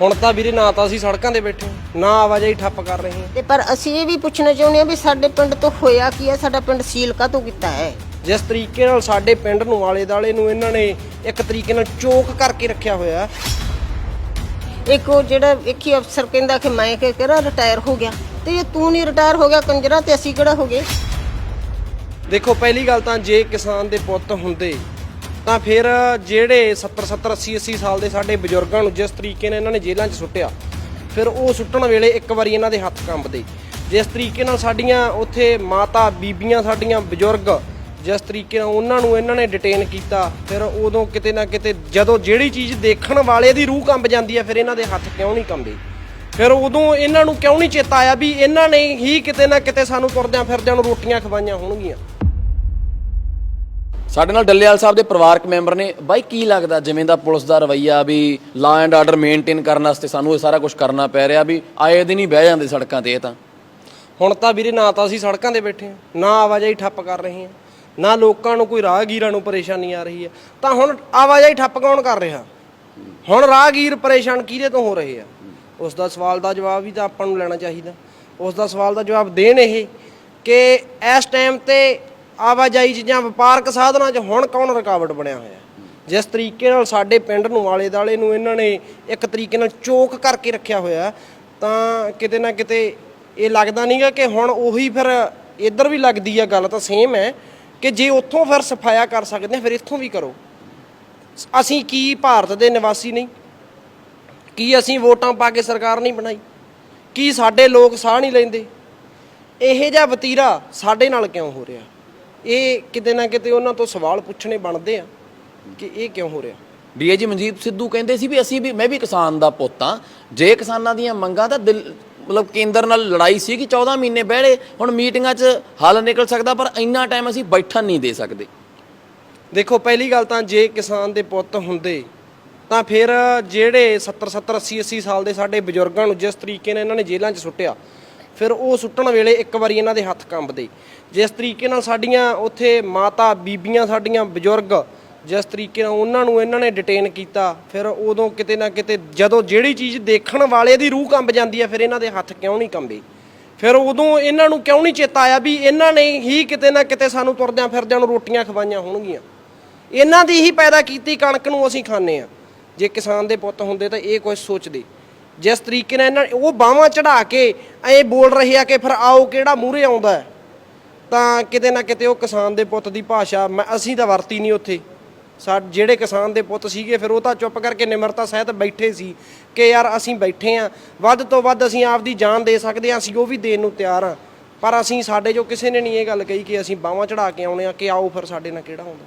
ਹੁਣ ਤਾਂ ਵੀਰੇ ਨਾ ਤਾਂ ਅਸੀਂ ਸੜਕਾਂ ਤੇ ਬੈਠੇ ਨਾ ਆਵਾਜਾਈ ਠੱਪ ਕਰ ਰਹੇ ਹਾਂ। ਤੇ ਪਰ ਅਸੀਂ ਇਹ ਵੀ ਪੁੱਛਣਾ ਚਾਹੁੰਦੇ ਹਾਂ ਵੀ ਸਾਡੇ ਪਿੰਡ ਤੋਂ ਹੋਇਆ ਕੀ ਹੈ? ਸਾਡਾ ਪਿੰਡ ਸੀਲ ਕਾਹਤੋਂ ਕੀਤਾ ਹੈ? ਜਿਸ ਤਰੀਕੇ ਨਾਲ ਸਾਡੇ ਪਿੰਡ ਨੂੰ ਆਲੇ ਦਾਲੇ ਨੂੰ ਇਹਨਾਂ ਨੇ ਇੱਕ ਤਰੀਕੇ ਨਾਲ ਚੋਕ ਕਰਕੇ ਰੱਖਿਆ ਹੋਇਆ ਇੱਕ ਉਹ ਜਿਹੜਾ ਵੇਖੀ ਅਫਸਰ ਕਹਿੰਦਾ ਕਿ ਮੈਂ ਕਿ ਕਿਹੜਾ ਰਿਟਾਇਰ ਹੋ ਗਿਆ? ਤੇ ਜੇ ਤੂੰ ਨਹੀਂ ਰਿਟਾਇਰ ਹੋ ਗਿਆ ਕੰਜਰਾ ਤੇ ਅਸੀਂ ਕਿਹੜਾ ਹੋ ਗਏ? ਦੇਖੋ ਪਹਿਲੀ ਗੱਲ ਤਾਂ ਜੇ ਕਿਸਾਨ ਦੇ ਪੁੱਤ ਹੁੰਦੇ ਤਾਂ ਫਿਰ ਜਿਹੜੇ 70 70 80 80 ਸਾਲ ਦੇ ਸਾਡੇ ਬਜ਼ੁਰਗਾਂ ਨੂੰ ਜਿਸ ਤਰੀਕੇ ਨਾਲ ਇਹਨਾਂ ਨੇ ਜੇਲ੍ਹਾਂ 'ਚ ਸੁੱਟਿਆ, ਫਿਰ ਉਹ ਸੁੱਟਣ ਵੇਲੇ ਇੱਕ ਵਾਰੀ ਇਹਨਾਂ ਦੇ ਹੱਥ ਕੰਬਦੇ। ਜਿਸ ਤਰੀਕੇ ਨਾਲ ਸਾਡੀਆਂ ਉੱਥੇ ਮਾਤਾ, ਬੀਬੀਆਂ ਸਾਡੀਆਂ ਬਜ਼ੁਰਗ ਜਿਸ ਤਰੀਕੇ ਨਾਲ ਉਹਨਾਂ ਨੂੰ ਇਹਨਾਂ ਨੇ ਡਿਟੇਨ ਕੀਤਾ, ਫਿਰ ਉਦੋਂ ਕਿਤੇ ਨਾ ਕਿਤੇ ਜਦੋਂ ਜਿਹੜੀ ਚੀਜ਼ ਦੇਖਣ ਵਾਲੇ ਦੀ ਰੂਹ ਕੰਬ ਜਾਂਦੀ ਹੈ, ਫਿਰ ਇਹਨਾਂ ਦੇ ਹੱਥ ਕਿਉਂ ਨਹੀਂ ਕੰਬਦੇ ਫਿਰ ਉਦੋਂ ਇਹਨਾਂ ਨੂੰ ਕਿਉਂ ਨਹੀਂ ਚੇਤਾ ਆਇਆ ਵੀ ਇਹਨਾਂ ਨੇ ਹੀ ਕਿਤੇ ਨਾ ਕਿਤੇ ਸਾਨੂੰ ਤੁਰਦਿਆਂ ਫਿਰਦਿਆਂ ਨੂੰ ਰੋਟੀਆਂ ਖਵਾਈਆਂ ਹੋਣਗੀਆਂ? ਸਾਡੇ ਨਾਲ ਡੱਲੇਵਾਲ ਸਾਹਿਬ ਦੇ ਪਰਿਵਾਰਕ ਮੈਂਬਰ ਨੇ। ਬਾਈ, ਕੀ ਲੱਗਦਾ ਜਿਵੇਂ ਦਾ police the ਰਵਈਆ we law and order maintain ਕਰਨ ਵਾਸਤੇ ਸਾਨੂੰ ਇਹ ਸਾਰਾ ਕੁਝ ਕਰਨਾ ਪੈ ਰਿਹਾ ਵੀ ਆਏ ਦਿਨ ਹੀ ਬਹਿ ਜਾਂਦੇ ਸੜਕਾਂ ਤੇ ਇਹ ਤਾਂ। ਹੁਣ ਤਾਂ ਵੀਰੇ ਨਾ ਤਾਂ ਅਸੀਂ ਸੜਕਾਂ ਤੇ ਬੈਠੇ ਹਾਂ, ਨਾ ਆਵਾਜਾਈ ਠੱਪ ਕਰ ਰਹੇ ਹਾਂ, ਨਾ ਲੋਕਾਂ ਨੂੰ ਕੋਈ ਰਾਹਗੀਰਾਂ ਨੂੰ ਪਰੇਸ਼ਾਨੀ ਆ ਰਹੀ ਹੈ। ਤਾਂ ਹੁਣ ਆਵਾਜਾਈ ਠੱਪ ਕੌਣ ਕਰ ਰਿਹਾ? ਹੁਣ ਰਾਹਗੀਰ ਪਰੇਸ਼ਾਨ ਕਿਹਦੇ ਤੋਂ ਹੋ ਰਹੇ ਆ? ਉਸ ਦਾ ਸਵਾਲ ਦਾ ਜਵਾਬ ਵੀ ਤਾਂ ਆਪਾਂ ਨੂੰ ਲੈਣਾ ਚਾਹੀਦਾ। ਉਸ ਦਾ ਸਵਾਲ ਦਾ ਜਵਾਬ ਦੇਣ ਇਹ ਕਿ ਇਸ ਟਾਈਮ ਤੇ ਆਵਾਜਾਈ 'ਚ ਜਾਂ ਵਪਾਰਕ ਸਾਧਨਾਂ 'ਚ ਹੁਣ ਕੌਣ ਰੁਕਾਵਟ ਬਣਿਆ ਹੋਇਆ? ਜਿਸ ਤਰੀਕੇ ਨਾਲ ਸਾਡੇ ਪਿੰਡ ਨੂੰ, ਆਲੇ ਦਾਲੇ ਨੂੰ ਇਹਨਾਂ ਨੇ ਇੱਕ ਤਰੀਕੇ ਨਾਲ ਚੋਕ ਕਰਕੇ ਰੱਖਿਆ ਹੋਇਆ, ਤਾਂ ਕਿਤੇ ਨਾ ਕਿਤੇ ਇਹ ਲੱਗਦਾ ਨਹੀਂਗਾ ਕਿ ਹੁਣ ਉਹੀ ਫਿਰ ਇੱਧਰ ਵੀ ਲੱਗਦੀ ਆ ਗੱਲ ਤਾਂ ਸੇਮ ਹੈ ਕਿ ਜੇ ਉੱਥੋਂ ਫਿਰ ਸਫਾਇਆ ਕਰ ਸਕਦੇ ਆ ਫਿਰ ਇੱਥੋਂ ਵੀ ਕਰੋ। ਅਸੀਂ ਕੀ ਭਾਰਤ ਦੇ ਨਿਵਾਸੀ ਨਹੀਂ? ਕੀ ਅਸੀਂ ਵੋਟਾਂ ਪਾ ਕੇ ਸਰਕਾਰ ਨਹੀਂ ਬਣਾਈ? ਕੀ ਸਾਡੇ ਲੋਕ ਸਾਹ ਨਹੀਂ ਲੈਂਦੇ? ਇਹੋ ਜਿਹਾ ਵਤੀਰਾ ਸਾਡੇ ਨਾਲ ਕਿਉਂ ਹੋ ਰਿਹਾ? ਇਹ ਕਿਤੇ ਨਾ ਕਿਤੇ ਉਹਨਾਂ ਤੋਂ ਸਵਾਲ ਪੁੱਛਣੇ ਬਣਦੇ ਆ ਕਿ ਇਹ ਕਿਉਂ ਹੋ ਰਿਹਾ? ਡੀਏਜੀ ਮਨਜੀਤ ਸਿੱਧੂ ਕਹਿੰਦੇ ਸੀ ਵੀ ਅਸੀਂ ਵੀ ਮੈਂ ਵੀ ਕਿਸਾਨ ਦਾ ਪੁੱਤ ਹਾਂ। ਜੇ ਕਿਸਾਨਾਂ ਦੀਆਂ ਮੰਗਾਂ ਤਾਂ ਦਿਲ ਮਤਲਬ ਕੇਂਦਰ ਨਾਲ ਲੜਾਈ ਸੀ ਕਿ 14 ਮਹੀਨੇ ਬਹਿੜੇ ਹੁਣ ਮੀਟਿੰਗਾਂ 'ਚ ਹੱਲ ਨਿਕਲ ਸਕਦਾ ਪਰ ਇੰਨਾ ਟਾਈਮ ਅਸੀਂ ਬੈਠਣ ਨਹੀਂ ਦੇ ਸਕਦੇ। ਦੇਖੋ ਪਹਿਲੀ ਗੱਲ ਤਾਂ ਜੇ ਕਿਸਾਨ ਦੇ ਪੁੱਤ ਹੁੰਦੇ ਤਾਂ ਫਿਰ ਜਿਹੜੇ 70 70 80 80 ਸਾਲ ਦੇ ਸਾਡੇ ਬਜ਼ੁਰਗਾਂ ਨੂੰ ਜਿਸ ਤਰੀਕੇ ਨਾਲ ਇਹਨਾਂ ਨੇ ਜੇਲ੍ਹਾਂ 'ਚ ਸੁੱਟਿਆ ਫਿਰ ਉਹ ਸੁੱਟਣ ਵੇਲੇ ਇੱਕ ਵਾਰੀ ਇਹਨਾਂ ਦੇ ਹੱਥ ਕੰਬਦੇ। ਜਿਸ ਤਰੀਕੇ ਨਾਲ ਸਾਡੀਆਂ ਉੱਥੇ ਮਾਤਾ ਬੀਬੀਆਂ ਸਾਡੀਆਂ ਬਜ਼ੁਰਗ, ਜਿਸ ਤਰੀਕੇ ਨਾਲ ਉਹਨਾਂ ਨੂੰ ਇਹਨਾਂ ਨੇ ਡਿਟੇਨ ਕੀਤਾ, ਫਿਰ ਉਦੋਂ ਕਿਤੇ ਨਾ ਕਿਤੇ ਜਦੋਂ ਜਿਹੜੀ ਚੀਜ਼ ਦੇਖਣ ਵਾਲੇ ਦੀ ਰੂਹ ਕੰਬ ਜਾਂਦੀ ਹੈ ਫਿਰ ਇਹਨਾਂ ਦੇ ਹੱਥ ਕਿਉਂ ਨਹੀਂ ਕੰਬੇ? ਫਿਰ ਉਦੋਂ ਇਹਨਾਂ ਨੂੰ ਕਿਉਂ ਨਹੀਂ ਚੇਤਾ ਆਇਆ ਵੀ ਇਹਨਾਂ ਨੇ ਹੀ ਕਿਤੇ ਨਾ ਕਿਤੇ ਸਾਨੂੰ ਤੁਰਦਿਆਂ ਫਿਰਦਿਆਂ ਨੂੰ ਰੋਟੀਆਂ ਖਵਾਈਆਂ ਹੋਣਗੀਆਂ? ਇਹਨਾਂ ਦੀ ਹੀ ਪੈਦਾ ਕੀਤੀ ਕਣਕ ਨੂੰ ਅਸੀਂ ਖਾਂਦੇ ਆ ਜੇ ਕਿਸਾਨ ਦੇ ਪੁੱਤ ਹੁੰਦੇ ਤਾਂ ਇਹ ਕੁਝ ਸੋਚਦੇ। ਜਿਸ ਤਰੀਕੇ ਨਾਲ ਇਹਨਾਂ ਉਹ ਬਾਹਾਂ ਚੜਾ ਕੇ ਐ ਬੋਲ ਰਹੇ ਆ ਕਿ ਫਿਰ ਆਓ ਕਿਹੜਾ ਮੂਹਰੇ ਆਉਂਦਾ ਤਾਂ ਕਿਤੇ ਨਾ ਕਿਤੇ ਉਹ ਕਿਸਾਨ ਦੇ ਪੁੱਤ ਦੀ ਭਾਸ਼ਾ, ਮੈਂ ਅਸੀਂ ਤਾਂ ਵਰਤੀ ਨਹੀਂ ਉੱਥੇ। ਸਾ ਜਿਹੜੇ ਕਿਸਾਨ ਦੇ ਪੁੱਤ ਸੀਗੇ, ਫਿਰ ਉਹ ਤਾਂ ਚੁੱਪ ਕਰਕੇ ਨਿਮਰਤਾ ਸਹਿਤ ਬੈਠੇ ਸੀ ਕਿ ਯਾਰ ਅਸੀਂ ਬੈਠੇ ਆ। ਵੱਧ ਤੋਂ ਵੱਧ ਅਸੀਂ ਆਪਦੀ ਜਾਨ ਦੇ ਸਕਦੇ ਆ, ਅਸੀਂ ਉਹ ਵੀ ਦੇਣ ਨੂੰ ਤਿਆਰ ਆ। ਪਰ ਅਸੀਂ ਸਾਡੇ ਜੋ ਕਿਸੇ ਨੇ ਨਹੀਂ ਇਹ ਗੱਲ ਕਹੀ ਕਿ ਅਸੀਂ ਬਾਹਾਂ ਚੜਾ ਕੇ ਆਉਣੇ ਆ ਕਿ ਆਓ ਫਿਰ ਸਾਡੇ ਨਾਲ ਕਿਹੜਾ ਹੁੰਦਾ।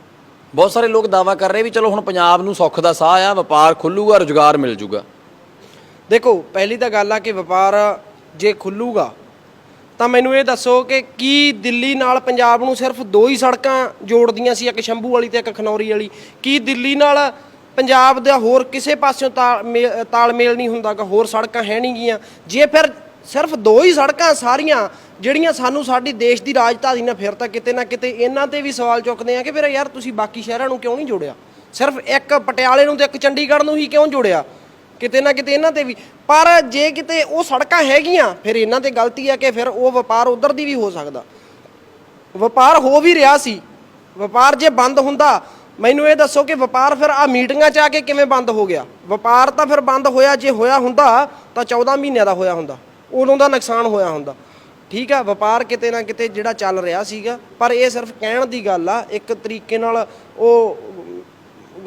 ਬਹੁਤ ਸਾਰੇ ਲੋਕ ਦਾਵਾ ਕਰ ਰਹੇ ਵੀ ਚਲੋ ਹੁਣ ਪੰਜਾਬ ਨੂੰ ਸੁੱਖ ਦਾ ਸਾਹ ਆ, ਵਪਾਰ ਖੁੱਲੂਗਾ, ਰੁਜ਼ਗਾਰ ਮਿਲ ਜੂਗਾ। ਦੇਖੋ, ਪਹਿਲੀ ਤਾਂ ਗੱਲ ਆ ਕਿ ਵਪਾਰ ਜੇ ਖੁੱਲੂਗਾ, ਤਾਂ ਮੈਨੂੰ ਇਹ ਦੱਸੋ ਕਿ ਕੀ ਦਿੱਲੀ ਨਾਲ ਪੰਜਾਬ ਨੂੰ ਸਿਰਫ ਦੋ ਹੀ ਸੜਕਾਂ ਜੋੜਦੀਆਂ ਸੀ, ਇੱਕ ਸ਼ੰਭੂ ਵਾਲੀ ਤੇ ਇੱਕ ਖਨੌਰੀ ਵਾਲੀ? ਕੀ ਦਿੱਲੀ ਨਾਲ ਪੰਜਾਬ ਦਾ ਹੋਰ ਕਿਸੇ ਪਾਸਿਓਂ ਤਾਲਮੇਲ ਤਾਲਮੇਲ ਨਹੀਂ ਹੁੰਦਾ ਹੋਰ ਸੜਕਾਂ ਹੈ ਨਹੀਂ ਗੀਆਂ? ਜੇ ਫਿਰ ਸਿਰਫ ਦੋ ਹੀ ਸੜਕਾਂ ਸਾਰੀਆਂ, ਜਿਹੜੀਆਂ ਸਾਨੂੰ ਸਾਡੀ ਦੇਸ਼ ਦੀ ਰਾਜਧਾਨੀ ਨਾਲ ਫਿਰ ਤਾਂ ਕਿਤੇ ਨਾ ਕਿਤੇ ਇਹਨਾਂ ਤੇ ਵੀ ਸਵਾਲ ਚੁੱਕਦੇ ਆ ਕਿ ਫਿਰ ਯਾਰ ਤੁਸੀਂ ਬਾਕੀ ਸ਼ਹਿਰਾਂ ਨੂੰ ਕਿਉਂ ਨਹੀਂ ਜੋੜਿਆ? ਸਿਰਫ ਇੱਕ ਪਟਿਆਲੇ ਨੂੰ ਤੇ ਇੱਕ ਚੰਡੀਗੜ੍ਹ ਨੂੰ ਹੀ ਕਿਉਂ ਜੋੜਿਆ? ਕਿਤੇ ਨਾ ਕਿਤੇ ਇਹਨਾਂ ਤੇ ਵੀ। ਪਰ ਜੇ ਕਿਤੇ ਉਹ ਸੜਕਾਂ ਹੈਗੀਆਂ, ਫਿਰ ਇਹਨਾਂ ਤੇ ਗਲਤੀ ਹੈ ਕਿ ਫਿਰ ਉਹ ਵਪਾਰ ਉਧਰ ਦੀ ਵੀ ਹੋ ਸਕਦਾ। ਵਪਾਰ ਹੋ ਵੀ ਰਿਹਾ ਸੀ। ਵਪਾਰ ਜੇ ਬੰਦ ਹੁੰਦਾ, ਮੈਨੂੰ ਇਹ ਦੱਸੋ ਕਿ ਵਪਾਰ ਫਿਰ ਆ ਮੀਟਿੰਗਾਂ 'ਚ ਆ ਕੇ ਕਿਵੇਂ ਬੰਦ ਹੋ ਗਿਆ? ਵਪਾਰ ਤਾਂ ਫਿਰ ਬੰਦ ਹੋਇਆ, ਜੇ ਹੋਇਆ ਹੁੰਦਾ, ਤਾਂ 14 ਮਹੀਨਿਆਂ ਦਾ ਹੋਇਆ ਹੁੰਦਾ। ਉਦੋਂ ਦਾ ਨੁਕਸਾਨ ਹੋਇਆ ਹੁੰਦਾ। ਠੀਕ ਆ, ਵਪਾਰ ਕਿਤੇ ਨਾ ਕਿਤੇ ਜਿਹੜਾ ਚੱਲ ਰਿਹਾ ਸੀਗਾ, ਪਰ ਇਹ ਸਿਰਫ ਕਹਿਣ ਦੀ ਗੱਲ ਆ, ਇੱਕ ਤਰੀਕੇ ਨਾਲ ਉਹ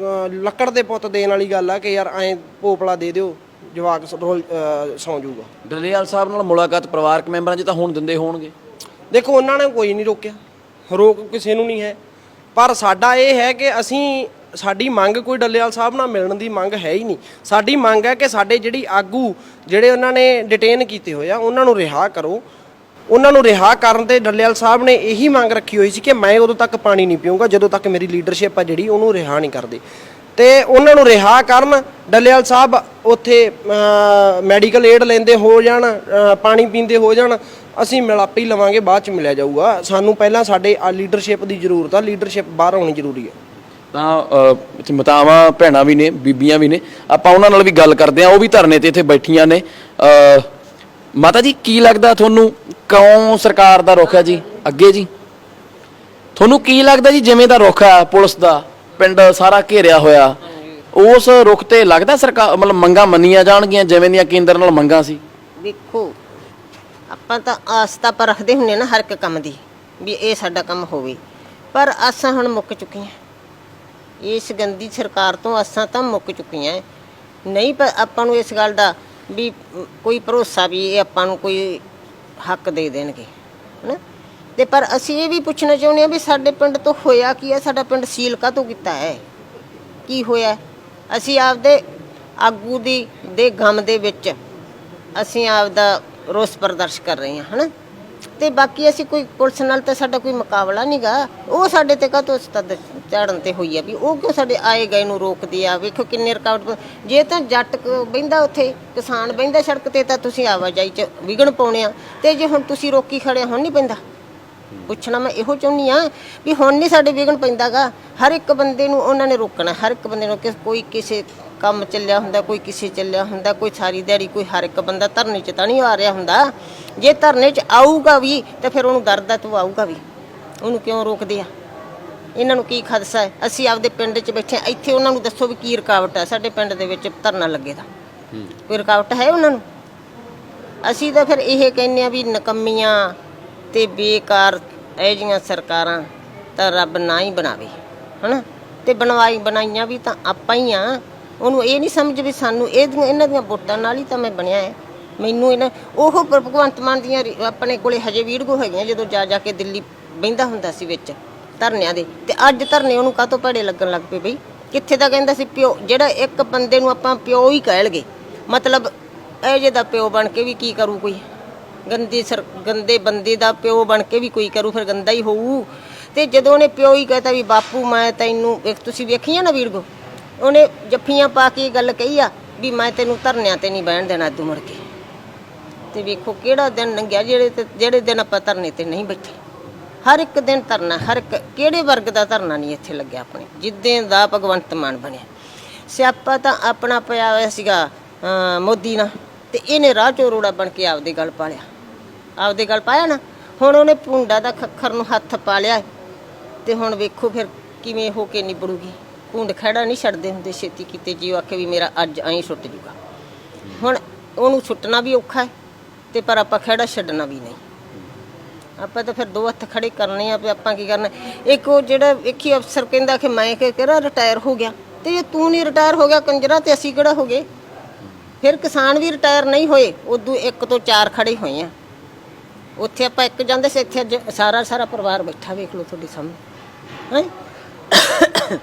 ਅਹ ਲੱਕੜ ਦੇ ਪੁੱਤ ਦੇਣ ਵਾਲੀ ਗੱਲ ਆ ਕਿ ਯਾਰ ਐਂ ਪੋਪਲਾ ਦੇ ਦਿਓ ਜਵਾਕ ਸ- ਰੋਲ ਅਹ ਸੌਂ ਜਾਊਗਾ। ਡੱਲੇਵਾਲ ਸਾਹਿਬ ਨਾਲ ਮੁਲਾਕਾਤ ਪਰਿਵਾਰਕ ਮੈਂਬਰਾਂ 'ਚ ਤਾਂ ਹੁਣ ਦਿੰਦੇ ਹੋਣਗੇ। ਦੇਖੋ ਉਹਨਾਂ ਨੇ ਕੋਈ ਨਹੀਂ ਰੋਕਿਆ। ਰੋਕ ਕਿਸੇ ਨੂੰ ਨਹੀਂ ਹੈ। ਪਰ ਸਾਡਾ ਇਹ ਹੈ ਕਿ ਅਸੀਂ ਸਾਡੀ ਮੰਗ ਕੋਈ ਡੱਲੇਵਾਲ ਸਾਹਿਬ ਨਾਲ ਮਿਲਣ ਦੀ ਮੰਗ ਹੈ ਹੀ ਨਹੀਂ। ਸਾਡੀ ਮੰਗ ਹੈ ਕਿ ਸਾਡੇ ਜਿਹੜੀ ਆਗੂ ਜਿਹੜੇ ਉਹਨਾਂ ਨੇ ਡਿਟੇਨ ਕੀਤੇ ਹੋਏ ਆ ਉਹਨਾਂ ਨੂੰ ਰਿਹਾ ਕਰੋ। ਉਹਨਾਂ ਨੂੰ ਰਿਹਾ ਕਰਨ ਤੇ ਡੱਲੇਵਾਲ ਸਾਹਿਬ ਨੇ ਇਹੀ ਮੰਗ ਰੱਖੀ ਹੋਈ ਸੀ ਕਿ ਮੈਂ ਉਦੋਂ ਤੱਕ ਪਾਣੀ ਨਹੀਂ ਪੀਊਂਗਾ ਜਦੋਂ ਤੱਕ ਮੇਰੀ ਲੀਡਰਸ਼ਿਪ ਆ ਜਿਹੜੀ ਉਹਨੂੰ ਰਿਹਾ ਨਹੀਂ ਕਰਦੇ। ਤੇ ਉਹਨਾਂ ਨੂੰ ਰਿਹਾ ਕਰਨ ਡੱਲੇਵਾਲ ਸਾਹਿਬ ਉੱਥੇ ਮੈਡੀਕਲ ਏਡ ਲੈਂਦੇ ਹੋ ਜਾਣ ਪਾਣੀ ਪੀਂਦੇ ਹੋ ਜਾਣ ਅਸੀਂ ਮਿਲਾਪੀ ਲਵਾਂਗੇ ਬਾਅਦ ਚ ਮਿਲਿਆ ਜਾਊਗਾ। ਸਾਨੂੰ ਪਹਿਲਾਂ ਸਾਡੇ ਆ ਲੀਡਰਸ਼ਿਪ ਦੀ ਜ਼ਰੂਰਤ ਆ ਲੀਡਰਸ਼ਿਪ ਬਾਹਰ ਆਉਣੀ ਜ਼ਰੂਰੀ ਹੈ ਤਾਂ ਅ, ਇੱਥੇ ਮਾਤਾਵਾਂ ਭੈਣਾਂ ਵੀ ਨੇ ਬੀਬੀਆਂ ਵੀ ਨੇ। ਆਪਾਂ ਉਹਨਾਂ ਨਾਲ ਵੀ ਗੱਲ ਕਰਦੇ ਆ ਉਹ ਵੀ ਧਰਨੇ ਤੇ ਇੱਥੇ ਬੈਠੀਆਂ ਨੇ। ਮਾਤਾ ਜੀ, ਕੀ ਲੱਗਦਾ ਤੁਹਾਨੂੰ ਕਿਉਂ ਸਰਕਾਰ ਦਾ ਰੁਖ ਹੈ ਜੀ? ਅੱਗੇ ਜੀ। ਤੁਹਾਨੂੰ ਕੀ ਲੱਗਦਾ ਜੀ, ਜਿਵੇਂ ਦਾ ਰੁਖ ਹੈ, ਪੁਲਿਸ ਦਾ, ਪਿੰਡ ਸਾਰਾ ਘੇਰਿਆ ਹੋਇਆ, ਉਸ ਰੁਖ ਤੇ ਲੱਗਦਾ ਸਰਕਾਰ, ਮਤਲਬ ਮੰਗਾਂ ਮੰਨੀਆਂ ਜਾਣਗੀਆਂ, ਜਿਵੇਂ ਦੀਆਂ ਕੇਂਦਰ ਨਾਲ ਮੰਗਾਂ ਸੀ? ਵੇਖੋ ਆਪਾਂ ਤਾਂ ਆਸ ਤਾਂ ਰੱਖਦੇ ਹੁੰਨੇ ਨਾ ਹਰ ਇੱਕ ਕੰਮ ਦੀ, ਵੀ ਇਹ ਸਾਡਾ ਕੰਮ ਹੋਵੇ। ਪਰ ਆਸਾਂ ਹੁਣ ਮੁੱਕ ਚੁੱਕੀਆਂ। ਇਸ ਗੰਦੀ ਸਰਕਾਰ ਤੋਂ ਆਸਾਂ ਤਾਂ ਮੁੱਕ ਚੁੱਕੀਆਂ। ਨਹੀਂ, ਪਰ ਆਪਾਂ ਨੂੰ ਇਸ ਗੱਲ ਦਾ ਵੀ ਕੋਈ ਭਰੋਸਾ ਵੀ ਇਹ ਆਪਾਂ ਨੂੰ ਕੋਈ ਹੱਕ ਦੇ ਦੇਣਗੇ, ਹਨਾ? ਤੇ ਪਰ ਅਸੀਂ ਇਹ ਵੀ ਪੁੱਛਣਾ ਚਾਹੁੰਦੇ ਹਾਂ ਵੀ ਸਾਡੇ ਪਿੰਡ ਤੋਂ ਹੋਇਆ ਕੀ ਹੈ? ਸਾਡਾ ਪਿੰਡ ਸੀਲ ਕਾਹਤੋਂ ਕੀਤਾ ਹੈ? ਕੀ ਹੋਇਆ? ਅਸੀਂ ਆਪਦੇ ਆਗੂ ਦੀ, ਦੇ ਗਮ ਦੇ ਵਿੱਚ ਅਸੀਂ ਆਪਦਾ ਰੋਸ ਪ੍ਰਦਰਸ਼ ਕਰ ਰਹੇ ਹਾਂ, ਹਨਾ? ਤੇ ਬਾਕੀ ਅਸੀਂ ਕੋਈ ਪੁਲਿਸ ਨਾਲ ਤਾਂ ਸਾਡਾ ਕੋਈ ਮੁਕਾਬਲਾ ਨਹੀਂਗਾ ਉਹ ਸਾਡੇ ਤੇ ਕਾਹਤੋਂ ਉਸਤਦ ਝਾੜਨ ਤੇ ਹੋਈ ਆ ਵੀ ਉਹ ਕਿਉਂ ਸਾਡੇ ਆਏ ਗਏ ਨੂੰ ਰੋਕਦੇ ਆ? ਵੇਖੋ ਕਿੰਨੇ ਰੁਕਾਵਟ ਜੇ ਤਾਂ ਜੱਟ ਕ- ਬਹਿੰਦਾ ਉੱਥੇ, ਕਿਸਾਨ ਬਹਿੰਦਾ ਸੜਕ ਤੇ ਤਾਂ ਤੁਸੀਂ ਆਵਾਜਾਈ 'ਚ ਵਿਗਣ ਪਾਉਣੇ ਆ। ਤੇ ਜੇ ਹੁਣ ਤੁਸੀਂ ਰੋਕੀ ਖੜੇ ਹੁਣ ਨਹੀਂ ਪੈਂਦਾ। ਪੁੱਛਣਾ ਮੈਂ ਇਹੋ ਚਾਹੁੰਦੀ ਆ ਵੀ ਹੁਣ ਨਹੀਂ ਸਾਡੇ ਵਿਗਣ ਪੈਂਦਾਗਾ। ਹਰ ਇੱਕ ਬੰਦੇ ਨੂੰ ਉਹਨਾਂ ਨੇ ਰੋਕਣਾ, ਹਰ ਇੱਕ ਬੰਦੇ ਨੂੰ ਕੋਈ ਕਿਸੇ ਕੰਮ ਚੱਲਿਆ ਹੁੰਦਾ ਕੋਈ ਕਿਸੇ ਚੱਲਿਆ ਹੁੰਦਾ ਕੋਈ ਸਾਰੀ ਦਿਹਾੜੀ ਕੋਈ ਹਰ ਇੱਕ ਬੰਦਾ ਧਰਨੇ 'ਚ ਤਾਂ ਨਹੀਂ ਆ ਰਿਹਾ ਹੁੰਦਾ। ਜੇ ਧਰਨੇ 'ਚ ਆਊਗਾ ਵੀ ਤਾਂ ਫਿਰ ਉਹਨੂੰ ਡਰ ਦਾ ਤੂੰ ਆਊਗਾ ਵੀ। ਉਹਨੂੰ ਕਿਉਂ ਰੋਕਦੇ ਆ? ਇਹਨਾਂ ਨੂੰ ਕੀ ਖਦਸ਼ਾ ਹੈ? ਅਸੀਂ ਆਪਦੇ ਪਿੰਡ 'ਚ ਬੈਠੇ ਹਾਂ, ਇੱਥੇ ਉਹਨਾਂ ਨੂੰ ਦੱਸੋ ਵੀ ਕੀ ਰੁਕਾਵਟ ਹੈ? ਸਾਡੇ ਪਿੰਡ ਦੇ ਵਿੱਚ ਧਰਨਾ ਲੱਗੇ ਦਾ। ਕੋਈ ਰੁਕਾਵਟ ਹੈ ਉਹਨਾਂ ਨੂੰ? ਅਸੀਂ ਤਾਂ ਫਿਰ ਇਹ ਕਹਿੰਨੇ ਆ ਵੀ ਨਕੰਮੀਆਂ ਤੇ ਬੇਕਾਰ ਇਹ ਜੀਆਂ ਸਰਕਾਰਾਂ ਤਾਂ ਰੱਬ ਨਾ ਹੀ ਬਣਾਵੇ ਹਨਾ? ਤੇ ਬਣਵਾਈ ਬਣਾਈਆਂ ਵੀ ਤਾਂ ਆਪਾਂ ਹੀ ਆ। ਉਹਨੂੰ ਇਹ ਨਹੀਂ ਸਮਝ ਵੀ ਸਾਨੂੰ ਇਹਦੀਆਂ ਇਹਨਾਂ ਦੀਆਂ ਵੋਟਾਂ ਨਾਲ ਹੀ ਤਾਂ ਮੈਂ ਬਣਿਆ ਹੈ। ਮੈਨੂੰ ਇਹਨਾਂ ਉਹ ਭਗਵੰਤ ਮਾਨ ਦੀਆਂ ਰੀ- ਆਪਣੇ ਕੋਲੇ ਹਜੇ ਵੀਡੀਓ ਹੈਗੀਆਂ ਜਦੋਂ ਜਾ ਜਾ ਕੇ ਦਿੱਲੀ ਬਹਿੰਦਾ ਹੁੰਦਾ ਸੀ ਵਿੱਚ, ਧਰਨਿਆਂ ਦੇ। ਤੇ ਅੱਜ ਧਰਨੇ ਉਹਨੂੰ ਕਾਹਤੋਂ ਭੜੇ ਲੱਗਣ ਲੱਗ ਪਏ ਬਈ? ਕਿੱਥੇ ਤਾਂ ਕਹਿੰਦਾ ਸੀ ਪਿਓ? ਜਿਹੜਾ ਇੱਕ ਬੰਦੇ ਨੂੰ ਆਪਾਂ ਪਿਓ ਹੀ ਕਹਿ ਲਗੇ ਮਤਲਬ ਇਹ ਜਿਹਦਾ ਪਿਓ ਬਣ ਕੇ ਵੀ ਕੀ ਕਰੂ ਕੋਈ? ਗੰਦੀ ਸਰ ਗੰਦੇ ਬੰਦੇ ਦਾ ਪਿਓ ਬਣ ਕੇ ਵੀ ਕੋਈ ਕਰੂ, ਫਿਰ ਗੰਦਾ ਹੀ ਹੋਊ। ਤੇ ਜਦੋਂ ਉਹਨੇ ਪਿਓ ਹੀ ਕਹਤਾ ਵੀ, ਬਾਪੂ, ਮੈਂ ਤੈਨੂੰ ਇੱਕ ਤੁਸੀਂ ਵੇਖੀਆਂ ਨਾ ਵੀਰਗੋ ਉਹਨੇ ਜੱਫੀਆਂ ਪਾ ਕੇ ਇਹ ਗੱਲ ਕਹੀ ਆ ਵੀ ਮੈਂ ਤੈਨੂੰ ਧਰਨਿਆਂ ਤੇ ਨਹੀਂ ਬਹਿਣ ਦੇਣਾ ਤੂੰ ਮੁੜ ਕੇ। ਤੇ ਵੇਖੋ ਕਿਹੜਾ ਦਿਨ ਲੰਘਿਆ, ਜਿਹੜੇ ਤੇ ਜਿਹੜੇ ਦਿਨ ਆਪਾਂ ਧਰਨੇ ਤੇ ਨਹੀਂ ਬੈਠੇ। ਹਰ ਇੱਕ ਦਿਨ ਧਰਨਾ, ਹਰ ਇੱਕ ਕਿਹੜੇ ਵਰਗ ਦਾ ਧਰਨਾ ਨਹੀਂ ਇੱਥੇ ਲੱਗਿਆ ਆਪਣੇ? ਜਿੱਦਾਂ ਦਾ ਭਗਵੰਤ ਮਾਨ ਬਣਿਆ। ਸਿਆਪਾ ਤਾਂ ਆਪਣਾ ਪਿਆ ਹੋਇਆ ਸੀਗਾ ਮੋਦੀ ਨਾਲ। ਤੇ ਇਹਨੇ ਰਾਹ ਚੋਂ ਰੋੜਾ ਬਣ ਕੇ ਆਪਦੇ ਗੱਲ ਪਾ ਲਿਆ ਆਪਦੇ ਗੱਲ ਪਾਇਆ ਨਾ। ਹੁਣ ਉਹਨੇ ਪੁੰਡਾ ਦਾ ਖੱਖਰ ਨੂੰ ਹੱਥ ਪਾ ਲਿਆ। ਤੇ ਹੁਣ ਵੇਖੋ ਫਿਰ ਕਿਵੇਂ ਹੋ ਕੇ ਨਿਬੜੂਗੀ। ਪੁੰਡ ਖੜਾ ਨਹੀਂ ਛੱਡਦੇ ਹੁੰਦੇ, ਛੇਤੀ ਕੀਤੇ ਜੀ ਉਹ ਆਖੇ ਵੀ ਮੇਰਾ ਅੱਜ ਐਂ ਛੁੱਟ ਜੂਗਾ। ਹੁਣ ਉਹਨੂੰ ਛੁੱਟਣਾ ਵੀ ਔਖਾ ਹੈ ਤੇ ਪਰ ਆਪਾਂ ਖੜਾ ਛੱਡਣਾ ਵੀ ਨਹੀਂ। ਆਪਾਂ ਤਾਂ ਫਿਰ ਦੋ ਹੱਥ ਖੜੇ ਕਰਨੇ ਆ ਵੀ ਆਪਾਂ ਕੀ ਕਰਨਾ। ਇੱਕ ਉਹ ਜਿਹੜਾ ਵੇਖੀ ਅਫਸਰ ਕਹਿੰਦਾ ਕਿ ਮੈਂ ਕਿ ਕਿਹੜਾ ਰਿਟਾਇਰ ਹੋ ਗਿਆ ਤੇ ਜੇ ਤੂੰ ਨਹੀਂ ਰਿਟਾਇਰ ਹੋ ਗਿਆ ਕੰਜਰਾ ਤੇ ਅਸੀਂ ਕਿਹੜਾ ਹੋ ਗਏ? ਫਿਰ ਕਿਸਾਨ ਵੀ ਰਿਟਾਇਰ ਨਹੀਂ ਹੋਏ, ਉਦੋਂ ਇੱਕ ਤੋਂ ਚਾਰ ਖੜੇ ਹੋਏ ਆ। ਉੱਥੇ ਆਪਾਂ ਇੱਕ ਜਾਂਦੇ ਸੀ, ਇੱਥੇ ਅੱਜ ਸਾਰਾ ਸਾਰਾ ਪਰਿਵਾਰ ਬੈਠਾ ਵੇਖ ਲਓ ਤੁਹਾਡੇ ਸਾਹਮਣੇ। ਹੈ?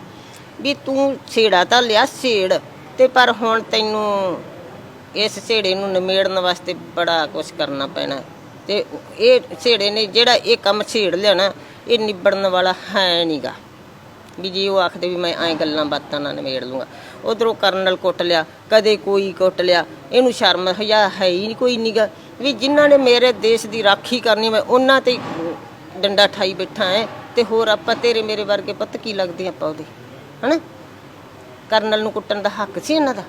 ਵੀ ਤੂੰ ਛੇੜਾ ਤਾਂ ਲਿਆ ਛੇੜ ਤੇ ਪਰ ਹੁਣ ਤੈਨੂੰ ਇਸ ਛੇੜੇ ਨੂੰ ਨਿਮੇੜਨ ਵਾਸਤੇ ਬੜਾ ਕੁਝ ਕਰਨਾ ਪੈਣਾ। ਤੇ ਇਹ ਛੇੜੇ ਨੇ ਜਿਹੜਾ ਇਹ ਕੰਮ ਛੇੜ ਲਿਆ ਨਾ, ਇਹ ਨਿਬੜਨ ਵਾਲਾ ਹੈ ਨਹੀਂਗਾ ਵੀ ਜੀ ਉਹ ਆਖਦੇ ਵੀ ਮੈਂ ਐਂ ਗੱਲਾਂ ਬਾਤਾਂ ਨਾਲ ਨਿਬੇੜ ਲੂੰਗਾ। ਉਧਰੋਂ ਕਰਨਲ ਕੁੱਟ ਲਿਆ, ਕਦੇ ਕੋਈ ਕੁੱਟ ਲਿਆ। ਇਹਨੂੰ ਸ਼ਰਮ ਹਯਾ ਹੈ ਹੀ ਨਹੀਂ ਕੋਈ ਨੀਗਾ। ਵੀ ਜਿਨ੍ਹਾਂ ਨੇ ਮੇਰੇ ਦੇਸ਼ ਦੀ ਰਾਖੀ ਕਰਨੀ, ਮੈਂ ਉਹਨਾਂ ਤੇ ਡੰਡਾ ਠਾਈ ਬੈਠਾ ਹੈ ਤੇ ਹੋਰ ਆਪਾਂ ਤੇਰੇ ਮੇਰੇ ਵਰਗੇ ਪੱਤ ਕੀ ਲੱਗਦੇ ਆਪਾਂ ਉਹਦੇ? ਹਨਾ? ਕਰਨਲ ਨੂੰ ਕੁੱਟਣ ਦਾ ਹੱਕ ਸੀ ਇਹਨਾਂ ਦਾ।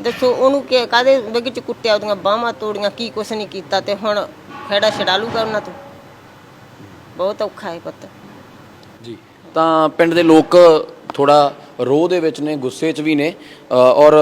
ਦੱਸੋ ਉਹਨੂੰ ਕਿ ਕਾਦੇ ਵਿਗ ਚ ਕੁੱਟਿਆ, ਉਹਦੀਆਂ ਬਾਹਾਂ ਤੋੜੀਆਂ, ਕੀ ਕੁਛ ਨਹੀਂ ਕੀਤਾ ਤੇ ਹੁਣ ਖੇੜਾ ਛਡਾ ਲੂਗਾ ਉਹਨਾਂ ਤੋਂ? ਬਹੁਤ ਔਖਾ ਹੈ ਪੁੱਤ। ਜੀ, ਤਾਂ ਪਿੰਡ ਦੇ ਲੋਕ ਥੋੜਾ ਰੋਹ ਦੇ ਵਿੱਚ ਨੇ, ਗੁੱਸੇ 'ਚ ਵੀ ਨੇ ਔਰ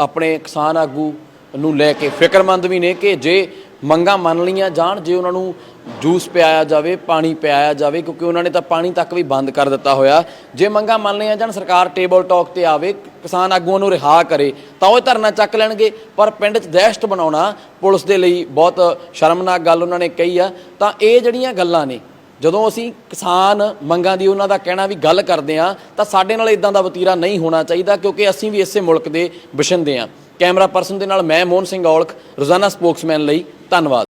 ਆਪਣੇ ਕਿਸਾਨ ਆਗੂ ਨੂੰ ਲੈ ਕੇ ਫਿਕਰਮੰਦ ਵੀ ਨੇ ਕਿ ਜੇ ਮੰਗਾਂ ਮੰਨ ਲਈਆਂ ਜਾਣ, ਜੇ ਉਹਨਾਂ ਨੂੰ ਜੂਸ ਪਿਆਇਆ ਜਾਵੇ, ਪਾਣੀ ਪਿਆਇਆ ਜਾਵੇ, ਕਿਉਂਕਿ ਉਹਨਾਂ ਨੇ ਤਾਂ ਪਾਣੀ ਤੱਕ ਵੀ ਬੰਦ ਕਰ ਦਿੱਤਾ ਹੋਇਆ। ਜੇ ਮੰਗਾਂ ਮੰਨ ਲਈਆਂ ਜਾਣ, ਸਰਕਾਰ ਟੇਬਲ ਟਾਕ ਤੇ ਆਵੇ, ਕਿਸਾਨ ਆਗੂਆਂ ਨੂੰ ਰਿਹਾ ਕਰੇ, ਤਾਂ ਉਹ ਧਰਨਾ ਚੱਕ ਲੈਣਗੇ। ਪਰ ਪਿੰਡ 'ਚ ਦਹਿਸ਼ਤ ਬਣਾਉਣਾ ਪੁਲਿਸ ਦੇ ਲਈ ਬਹੁਤ ਸ਼ਰਮਨਾਕ ਗੱਲ ਉਹਨਾਂ ਨੇ ਕਹੀ ਆ। ਤਾਂ ਇਹ ਜਿਹੜੀਆਂ ਗੱਲਾਂ ਨੇ, ਜਦੋਂ ਅਸੀਂ ਕਿਸਾਨ ਮੰਗਾਂ ਦੀ ਉਹਨਾਂ ਦਾ ਕਹਿਣਾ ਵੀ ਗੱਲ ਕਰਦੇ ਆ ਤਾਂ ਸਾਡੇ ਨਾਲ ਇਦਾਂ ਦਾ ਵਤੀਰਾ ਨਹੀਂ ਹੋਣਾ ਚਾਹੀਦਾ, ਕਿਉਂਕਿ ਅਸੀਂ ਵੀ ਇਸੇ ਮੁਲਕ ਦੇ ਵਸਿੰਦੇ ਆ ਕੈਮਰਾ ਪਰਸਨ ਦੇ ਨਾਲ ਮੈਂ ਮੋਹਨ ਸਿੰਘ ਔਲਖ ਰੋਜ਼ਾਨਾ ਸਪੋਕਸਮੈਨ ਲਈ ਧੰਨਵਾਦ।